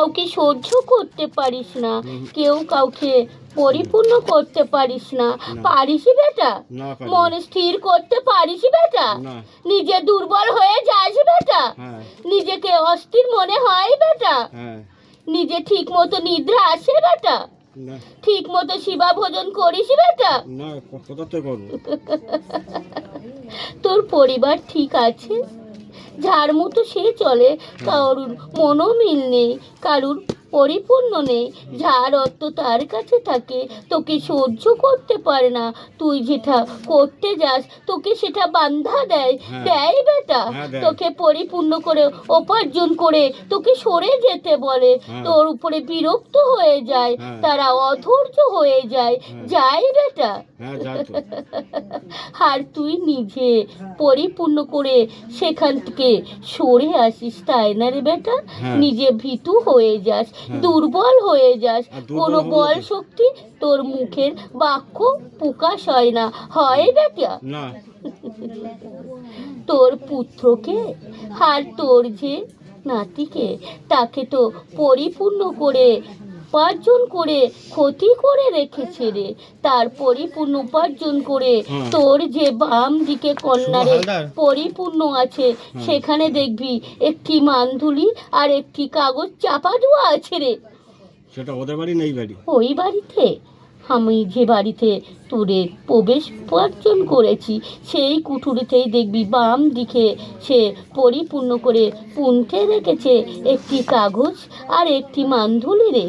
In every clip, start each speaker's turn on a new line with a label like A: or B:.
A: কাউকে সহ্য করতে পারিস না কেউ কাউকে পরিপূর্ণ করতে পারিস না। পারিস বেটা। মন স্থির করতে পারিস বেটা। নিজে দুর্বল হয়ে যাস বেটা।
B: হ্যাঁ।
A: নিজেকে অস্থির মনে হয় বেটা।
B: হ্যাঁ।
A: নিজে ঠিক মতো নিদ্রা আসে বেটা। ঠিক মতো শিবা ভোজন করিস বেটা। তোর পরিবার ঠিক আছে? যার মতো সে চলে কারুর মনও মিল নেই কারুর পরিপূর্ণ নেই যার অর্থ তার কাছে থাকে তোকে সহ্য করতে পারে না তুই যেটা করতে যাস তোকে সেটা বান্ধা দেয়
B: হ্যাঁ।
A: দেয় বেটা
B: হ্যাঁ,
A: তোকে পরিপূর্ণ করে উপার্জন করে তোকে সরে যেতে বলে
B: হ্যাঁ।
A: তোর উপরে বিরক্ত হয়ে যায়। তারা অধৈর্য হয়ে যায়। যায় বেটা আর তুই নিজে পরিপূর্ণ করে সেখান থেকে সরে আসিস তাই না রে বেটা। নিজে ভীতু হয়ে যাস। দুর্বল হয়ে যাস। কোনো বল শক্তি তোর মুখের বাক্য প্রকাশ হয় না। হয় বেটা
B: কে?
A: তোর পুত্রকে আর তোর যে নাতিকে তাকে তো পরিপূর্ণ করে উপার্জন করে ক্ষতি করে রেখেছে রে। তার পরিপূর্ণ উপার্জন করে তোর যে বাম দিকে কন্যারে পরিপূর্ণ আছে সেখানে দেখবি একটি মান্ধুলি আর একটি কাগজ চাপা দেওয়া আছে রে।
B: সেটা ওদের বাড়ি নেই বাড়ি?
A: ওই বাড়িতে? আমি যে বাড়িতে তোরে প্রবেশ উপার্জন করেছি সেই কুঠুরিতেই দেখবি বাম দিকে সে পরিপূর্ণ করে পুনতে রেখেছে একটি কাগজ আর একটি মান্ধুলি রে।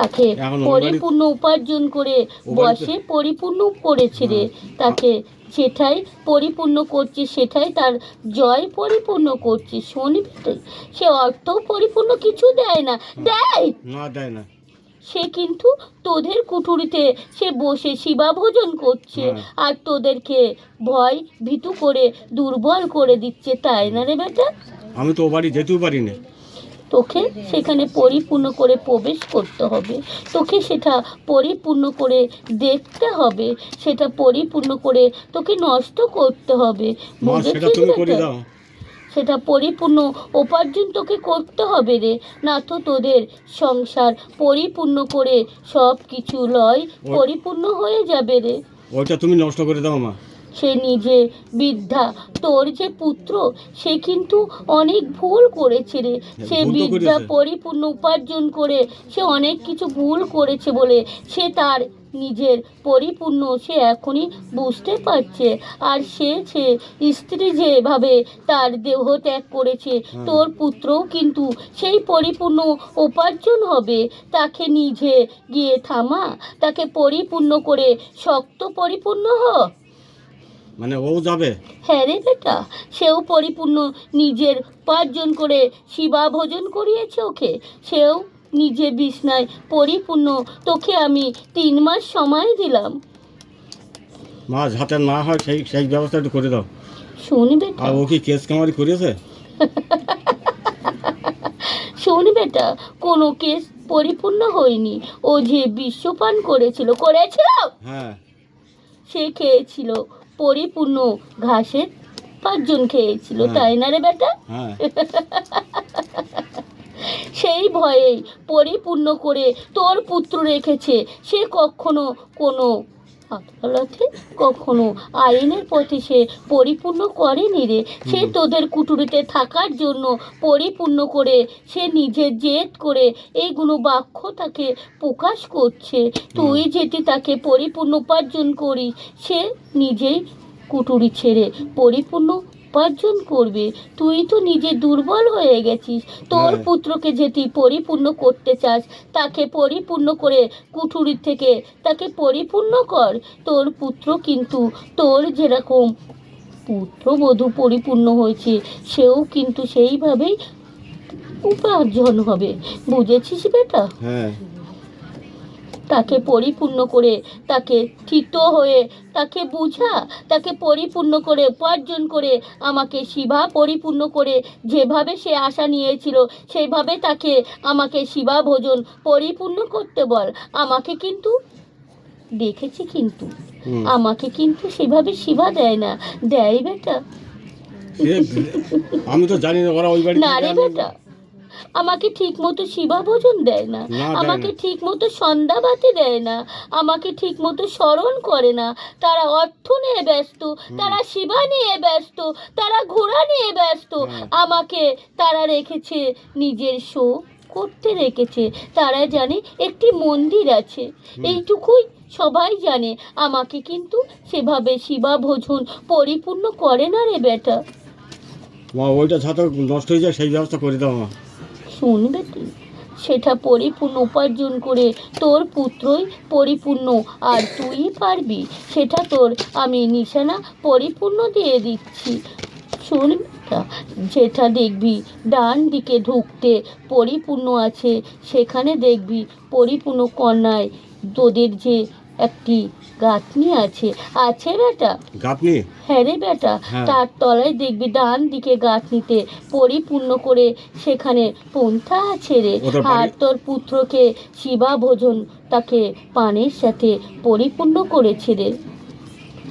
A: তাকে পরিপূর্ণ উপার্জন করে বসে পরিপূর্ণ করেছে রে তাকে। সেটাই পরিপূর্ণ করছে সেটাই তার জয় পরিপূর্ণ করছে। শুনবি তুই সে অর্থ পরিপূর্ণ কিছু দেয় না। দেয়!
B: না দেয় না।
A: সে কিন্তু তোদের কুঠুরিতে সে বসে শিবা ভোজন করছে।
B: হ্যাঁ।
A: আর তোদেরকে ভয় ভীতু করে দুর্বল করে দিচ্ছে তাই না রে বেটা?
B: আমি তো বাড়ি যেতেও পারি না
A: তোকে সেখানে পরিপূর্ণ করে প্রবেশ করতে হবে। তোকে সেটা পরিপূর্ণ করে দেখতে হবে সেটা পরিপূর্ণ করে তোকে নষ্ট করতে হবে।
B: সেটা
A: পরিপূর্ণ উপার্জন তোকে করতে হবে রে। না তো তোদের সংসার পরিপূর্ণ করে সব কিছু লয় পরিপূর্ণ হয়ে যাবে রে।
B: ওইটা তুমি নষ্ট করে দাও মা।
A: সে নিজে বিদ্যা তোর যে পুত্র সে কিন্তু অনেক ভুল করেছে রে। সে
B: ভুল তো
A: বিদ্যা পরিপূর্ণ উপার্জন করে সে অনেক কিছু ভুল করেছে বলে সে তার নিজের পরিপূর্ণ সে এখনই বুঝতে পারছে। আর সে সে স্ত্রী যেভাবে তার দেহ ত্যাগ করেছে তোর পুত্রও কিন্তু সেই পরিপূর্ণ উপার্জন হবে। তাকে নিজে গিয়ে থামা তাকে পরিপূর্ণ করে শক্ত পরিপূর্ণ হ।
B: মানে ও যাবে?
A: হ্যাঁ রে বেটা সেও পরিপূর্ণ নিজের উপার্জন করে শিবা ভোজন করিয়েছে ওকে। সেও নিজে বিছনায় পরিপূর্ণ তোকে আমি তিন মাস সময় দিলাম।
B: মা যাতে না হয় সেই সেই ব্যবস্থা একটু করে দাও।
A: শোন বেটা।
B: আর ও কি কেস কামারি করেছে?
A: শোন বেটা কোনো কেস পরিপূর্ণ হয়নি। ও যে বিশ্বপান করেছিল করেছিল?
B: হ্যাঁ।
A: সে খেয়েছিল। পরিপূর্ণ ঘাসের পাঁচজন খেয়েছিল
B: হ্যাঁ।
A: তাই না রে বেটা
B: হ্যাঁ
A: সেই ভয়েই পরিপূর্ণ করে তোর পুত্র রেখেছে সে কখনো কোনো আদালতে কখনো আইনের পথে সে পরিপূর্ণ করেনি রে। সে তোদের কুটুরিতে থাকার জন্য পরিপূর্ণ করে সে নিজে জেদ করে এইগুলো বাক্য তাকে প্রকাশ করছে। তুই যেটি তাকে পরিপূর্ণ উপার্জন করি সে নিজেই কুটুরি ছেড়ে পরিপূর্ণ উপার্জন করবে। তুই তো নিজে দুর্বল হয়ে গেছিস। তোর
B: হ্যাঁ।
A: পুত্রকে যেটি পরিপূর্ণ করতে চাস তাকে পরিপূর্ণ করে কুঠুরি থেকে তাকে পরিপূর্ণ কর। তোর পুত্র কিন্তু তোর যেরকম পুত্রবধূ পরিপূর্ণ হয়েছে সেও কিন্তু সেইভাবেই উপার্জন হবে। বুঝেছিস বেটা?
B: হ্যাঁ।
A: তাকে পরিপূর্ণ করে তাকে থিত হয়ে তাকে বুঝা তাকে পরিপূর্ণ করে উপার্জন করে আমাকে শিবা পরিপূর্ণ করে যেভাবে সে আশা নিয়েছিল সেইভাবে তাকে আমাকে শিবা ভোজন পরিপূর্ণ করতে বল। আমাকে কিন্তু দেখেছি কিন্তু। আমাকে কিন্তু সেভাবে শিবা দেয় না। দেয় বেটা।
B: আমি তো জানি না ওরা ওই বাড়ি
A: না রে বেটা। আমাকে ঠিক মতো শিবা ভোজন দেয় না আমাকে। ঠিক মতো সন্ধ্যাবাতি দেয় না আমাকে ঠিক মতো স্মরণ করে না। তারা অর্থ নিয়ে ব্যস্ত তারা শিবা নিয়ে ব্যস্ত তারা ঘোড়া নিয়ে ব্যস্ত। আমাকে তারা রেখেছে নিজের শো করতে রেখেছে। তারা জানে একটি মন্দির আছে। এইটুকুই সবাই জানে। আমাকে কিন্তু সেভাবে শিবা ভোজন পরিপূর্ণ করে না রে বেটা।
B: মা ওইটা যাতে নষ্ট হয়ে যায় সেই ব্যবস্থা করে দাও মা।
A: শুনবে তুই? সেটা পরিপূর্ণ উপার্জন করে তোর পুত্রই পরিপূর্ণ। আর তুই পারবি সেটা তোর আমি নিশানা পরিপূর্ণ দিয়ে দিচ্ছি। শুন বেটা, যেটা দেখবি ডান দিকে ঢুকতে পরিপূর্ণ আছে সেখানে দেখবি পরিপূর্ণ কন্যায় তোদের যে একটি গাঁথনি আছে। আছে বেটা?
B: গাপনি
A: হ্যাঁ রে বেটা।
B: হ্যাঁ।
A: তার তলায় দেখবি ডান দিকে গাঁথনিতে পরিপূর্ণ করে সেখানে পন্থা আছে রে। আর তোর পুত্রকে শিবা ভোজন তাকে পানের সাথে পরিপূর্ণ করেছে রে।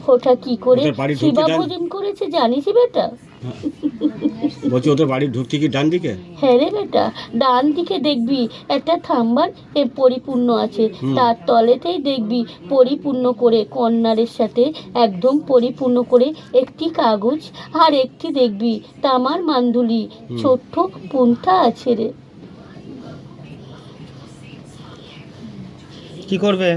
A: ওটা কি করে শিবা ভোজন করেছে জানিস বেটা?
B: বলছি ওদের বাড়ি ঢুকতে কি ডান দিকে?
A: হ্যাঁ রে বেটা ডান দিকে দেখবি একটা থাম্বার এ পরিপূর্ণ আছে। তার তলেতেই দেখবি পরিপূর্ণ করে কর্নারের সাথে একদম পরিপূর্ণ করে একটি কাগজ আর একটি দেখবি তামার মান্ধুলি ছোট্ট পুন্থা আছে রে।
C: কি করবে?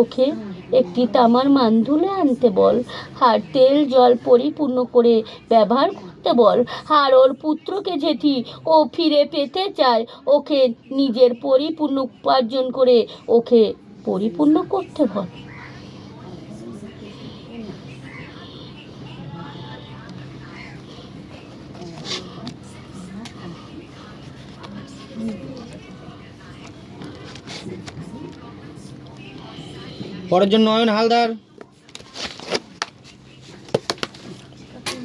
A: ওকে একটি তামার মান্ধুলে আনতে বল। আর তেল, জল পরিপূর্ণ করে ব্যবহার করতে বল। আর ওর পুত্রকে যেটি ও ফিরে পেতে চায়, ওকে নিজের পরিপূর্ণ উপার্জন করে ওকে পরিপূর্ণ করতে বল।
C: পরের জন্য নয়ন হালদার।